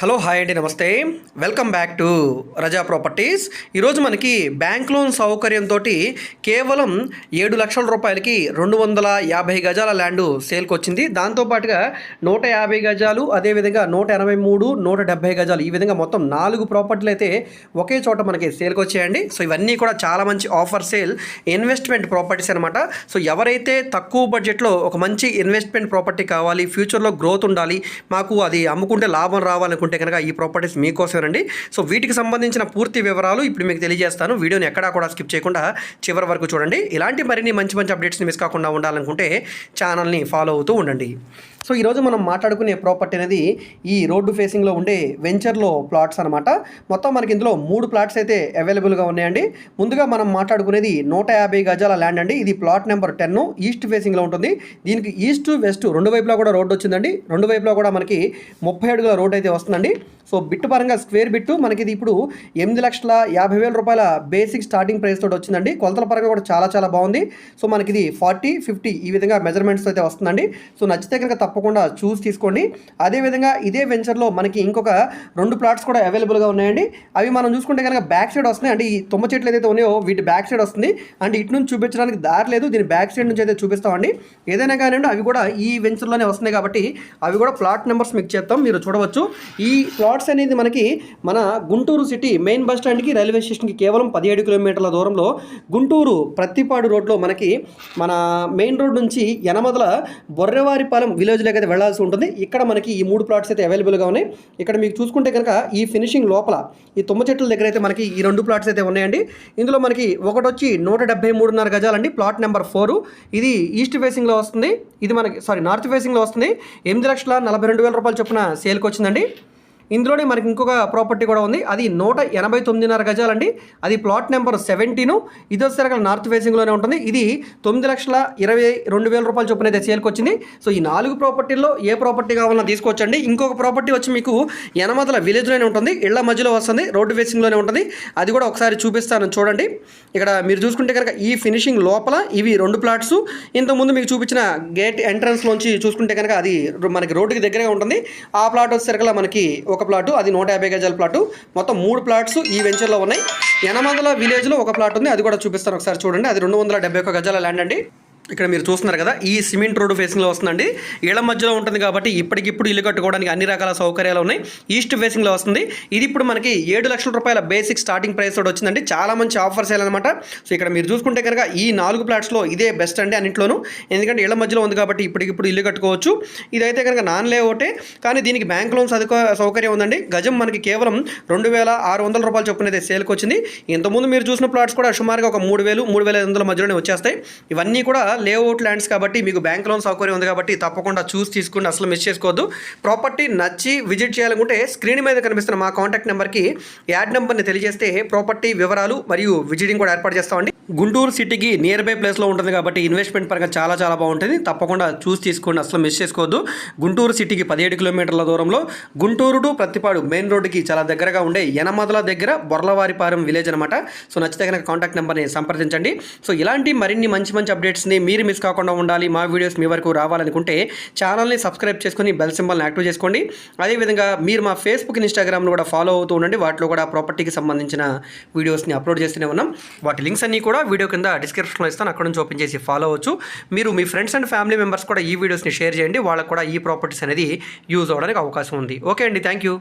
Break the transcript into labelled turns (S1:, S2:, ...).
S1: Hello hi అండి నమస్తే. Welcome back to Raza properties. ఈరోజు మనకి బ్యాంక్ లోన్ సౌకర్యంతో కేవలం ఏడు లక్షల రూపాయలకి రెండు వందల యాభై గజాల ల్యాండ్ సేల్కి వచ్చింది దాంతోపాటుగా నూట యాభై గజాలు అదేవిధంగా నూట ఎనభై మూడు నూట డెబ్బై గజాలు ఈ విధంగా మొత్తం నాలుగు ప్రాపర్టీలు అయితే ఒకే చోట మనకి సేల్కి వచ్చాయండి సో ఇవన్నీ కూడా చాలా మంచి ఆఫర్ సేల్ ఇన్వెస్ట్మెంట్ ప్రాపర్టీస్ అనమాట సో ఎవరైతే తక్కువ బడ్జెట్లో ఒక మంచి ఇన్వెస్ట్మెంట్ ప్రాపర్టీ కావాలి ఫ్యూచర్లో గ్రోత్ ఉండాలి మాకు అది అమ్ముకుంటే లాభం రావాలనుకుంటే కనుక ఈ ప్రాపర్టీస్ మీకోసమేనండి. సో వీటికి సంబంధించిన పూర్తి వివరాలు ఇప్పుడు మీకు తెలియజేస్తాను. వీడియోని ఎక్కడా కూడా స్కిప్ చేయకుండా చివరి వరకు చూడండి. ఇలాంటి మరిన్ని మంచి మంచి అప్డేట్స్ని మిస్ కాకుండా ఉండాలనుకుంటే ఛానల్ని ఫాలో అవుతూ ఉండండి. సో ఈరోజు మనం మాట్లాడుకునే ప్రాపర్టీ అనేది ఈ రోడ్డు ఫేసింగ్లో ఉండే వెంచర్లో ప్లాట్స్ అనమాట మొత్తం మనకి ఇందులో మూడు ప్లాట్స్ అయితే అవైలబుల్గా ఉన్నాయండి. ముందుగా మనం మాట్లాడుకునేది నూట యాభై గజాల ల్యాండ్ అండి. ఇది ప్లాట్ నెంబర్ టెన్ ఈస్ట్ ఫేసింగ్లో ఉంటుంది. దీనికి ఈస్ట్ వెస్ట్ రెండు వైపులా కూడా రోడ్డు వచ్చిందండి. రెండు వైపులా కూడా మనకి ముప్పై అడుగుల రోడ్ అయితే వస్తుందండి. సో బిట్టు పరంగా స్క్వేర్ బిట్టు మనకి ఇది ఇప్పుడు ఎనిమిది లక్షల యాభై వేల రూపాయల బేసిక్ స్టార్టింగ్ ప్రైస్ తోటి వచ్చిందండి. కొలతల పరంగా కూడా చాలా చాలా బాగుంది. సో మనకి ఇది ఫార్టీ ఫిఫ్టీ ఈ విధంగా మెజర్మెంట్స్ అయితే వస్తుందండి. సో నచ్చితే కనుక తప్పకుండా చూసి తీసుకోండి. అదేవిధంగా ఇదే వెంచర్లో మనకి ఇంకొక రెండు ప్లాట్స్ కూడా అవైలబుల్గా ఉన్నాయండి. అవి మనం చూసుకుంటే కనుక బ్యాక్ సైడ్ వస్తున్నాయి. అంటే ఈ తుమ్మ చెట్లు ఏదైతే ఉన్నాయో వీటి బ్యాక్ సైడ్ వస్తుంది. అంటే ఇటు నుంచి చూపించడానికి దారి లేదు. దీని బ్యాక్ సైడ్ నుంచి అయితే చూపిస్తామండి. ఏదైనా కానివ్వండి అవి కూడా ఈ వెంచర్లోనే వస్తున్నాయి కాబట్టి అవి కూడా ప్లాట్ నెంబర్స్ మీకు చేస్తాం మీరు చూడవచ్చు. ఈ ప్లాట్స్ అనేది మనకి మన గుంటూరు సిటీ మెయిన్ బస్ స్టాండ్కి రైల్వే స్టేషన్కి కేవలం పదిహేడు కిలోమీటర్ల దూరంలో గుంటూరు ప్రత్తిపాడు రోడ్లో మనకి మన మెయిన్ రోడ్ నుంచి యనమదల బొర్రెవారిపాలెం విలేజ్లోకి అయితే వెళ్ళాల్సి ఉంటుంది. ఇక్కడ మనకి ఈ మూడు ప్లాట్స్ అయితే అవైలబుల్గా ఉన్నాయి. ఇక్కడ మీకు చూసుకుంటే కనుక ఈ ఫినిషింగ్ లోపల ఈ తుమ్మ చెట్ల దగ్గర అయితే మనకి ఈ రెండు ప్లాట్స్ అయితే ఉన్నాయండి. ఇందులో మనకి ఒకటి వచ్చి నూట డెబ్బై మూడున్నర గజాలండి ప్లాట్ నెంబర్ ఫోర్ ఇది ఈస్ట్ ఫేసింగ్లో వస్తుంది. ఇది మనకి సారీ నార్త్ ఫేసింగ్లో వస్తుంది. ఎనిమిది లక్షల నలభై రెండు వేల రూపాయలు చొప్పున సేల్కి వచ్చిందండి. ఇందులోనే మనకి ఇంకొక ప్రాపర్టీ కూడా ఉంది. అది నూట ఎనభై తొమ్మిదిన్నర గజాలండి. అది ప్లాట్ నెంబర్ సెవెంటీను. ఇది వచ్చేసరికి నార్త్ ఫేసింగ్లోనే ఉంటుంది. ఇది తొమ్మిది లక్షల ఇరవై రెండు వేల రూపాయలు చొప్పున అయితే సేల్కి వచ్చింది. సో ఈ నాలుగు ప్రాపర్టీల్లో ఏ ప్రాపర్టీ కావాలన్నా తీసుకోవచ్చండి ఇంకొక ప్రాపర్టీ వచ్చి మీకు యనమదల విలేజ్లోనే ఉంటుంది. ఇళ్ళ మధ్యలో వస్తుంది. రోడ్డు ఫేసింగ్లోనే ఉంటుంది. అది కూడా ఒకసారి చూపిస్తాను చూడండి. ఇక్కడ మీరు చూసుకుంటే కనుక ఈ ఫినిషింగ్ లోపల ఇవి రెండు ప్లాట్స్. ఇంతకుముందు మీకు చూపించిన గేట్ ఎంట్రన్స్లోంచి చూసుకుంటే కనుక అది మనకి రోడ్డుకి దగ్గరగా ఉంటుంది. ఆ ప్లాట్ వచ్చేసరికి మనకి ఒక ప్లాటు అది నూట యాభై గజాల ప్లాటు. మొత్తం మూడు ప్లాట్స్ ఈ వెంచర్లో ఉన్నాయి. యనమందల విలేజ్లో ఒక ప్లాట్ ఉంది అది కూడా చూపిస్తాను ఒకసారి చూడండి. అది రెండు వందల డెబ్బై ఒక గజాల ల్యాండ్ అండి. ఇక్కడ మీరు చూస్తున్నారు కదా ఈ సిమెంట్ రోడ్డు ఫేసింగ్లో వస్తుందండి. ఇళ్ళ మధ్యలో ఉంటుంది కాబట్టి ఇప్పటికిప్పుడు ఇల్లు కట్టుకోవడానికి అన్ని రకాల సౌకర్యాలు ఉన్నాయి. ఈస్ట్ ఫేసింగ్లో వస్తుంది. ఇది ఇప్పుడు మనకి ఏడు లక్షల రూపాయల బేసిక్ స్టార్టింగ్ ప్రైస్ తోటి వచ్చిందండి. చాలా మంచి ఆఫర్స్ అనమాట సో ఇక్కడ మీరు చూసుకుంటే కనుక ఈ నాలుగు ప్లాట్స్లో ఇదే బెస్ట్ అండి అన్నింటిలోనూ. ఎందుకంటే ఇళ్ళ మధ్యలో ఉంది కాబట్టి ఇప్పటికిప్పుడు ఇల్లు కట్టుకోవచ్చు. ఇదైతే కనుక నాన్ లేఅవుటే కానీ దీనికి బ్యాంక్ లోన్స్ అధిక సౌకర్యం ఉందండి. గజం మనకి కేవలం రెండు వేల ఆరు వందల రూపాయలు చొప్పున అయితే సేల్కి వచ్చింది. ఇంతకుముందు మీరు చూసిన ప్లాట్స్ కూడా సుమారుగా ఒక మూడు వేలు మూడు వేల ఐదు వందల మధ్యలోనే వచ్చేస్తాయి. ఇవన్నీ కూడా లేఅవుట్ ల్యాండ్స్ కాబట్టి మీకు బ్యాంక్ లోన్ సౌకర్యం ఉంది కాబట్టి తప్పకుండా చూసి తీసుకుని అసలు మిస్ చేసుకోవద్దు. ప్రాపర్టీ నచ్చి విజిట్ చేయాలనుకుంటే స్క్రీన్ మీద కనిపిస్తున్న మా కాంటాక్ట్ నెంబర్కి యాడ్ నెంబర్ని తెలియజేస్తే ప్రాపర్టీ వివరాలు మరియు విజిటింగ్ కూడా ఏర్పాటు చేస్తామండి. గుంటూరు సిటీకి నియర్ బై ప్లేస్లో ఉంటుంది కాబట్టి ఇన్వెస్ట్మెంట్ పరంగా చాలా చాలా బాగుంటుంది. తప్పకుండా చూసి తీసుకోండి. అసలు మిస్ చేసుకోవద్దు. గుంటూరు సిటీకి పదిహేడు కిలోమీటర్ల దూరంలో గుంటూరు టు ప్రతిపాడు మెయిన్ రోడ్డుకి చాలా దగ్గరగా ఉండే యనమదల దగ్గర బొర్లవారిపాలెం విలేజ్ అనమాట సో నచ్చితే కనుక కాంటాక్ట్ నెంబర్ని సంప్రదించండి. సో ఇలాంటి మరిన్ని మంచి మంచి అప్డేట్స్ని మీరు మిస్ కాకుండా ఉండాలి. మా వీడియోస్ మీ వరకు రావాలనుకుంటే ఛానల్ని సబ్స్క్రైబ్ చేసుకొని బెల్ సింబల్ని యాక్టివ్ చేసుకోండి. అదేవిధంగా మీరు మా ఫేస్బుక్ ఇన్స్టాగ్రామ్లో కూడా ఫాలో అవుతూ ఉండండి. వాటిలో కూడా ప్రాపర్టీకి సంబంధించిన వీడియోస్ని అప్లోడ్ చేస్తూనే ఉన్నాం. వాటి లింక్స్ అన్నీ కూడా వీడియో కింద డిస్క్రిప్షన్లో ఇస్తాను. అక్కడ నుంచి ఓపెన్ చేసి ఫాలో అవ్వచ్చు. మీరు మీ ఫ్రెండ్స్ అండ్ ఫ్యామిలీ మెంబర్స్ కూడా ఈ వీడియోస్ని షేర్ చేయండి. వాళ్ళకు కూడా ఈ ప్రాపర్టీస్ అనేది యూజ్ అవ్వడానికి అవకాశం ఉంది. ఓకే అండి. Thank you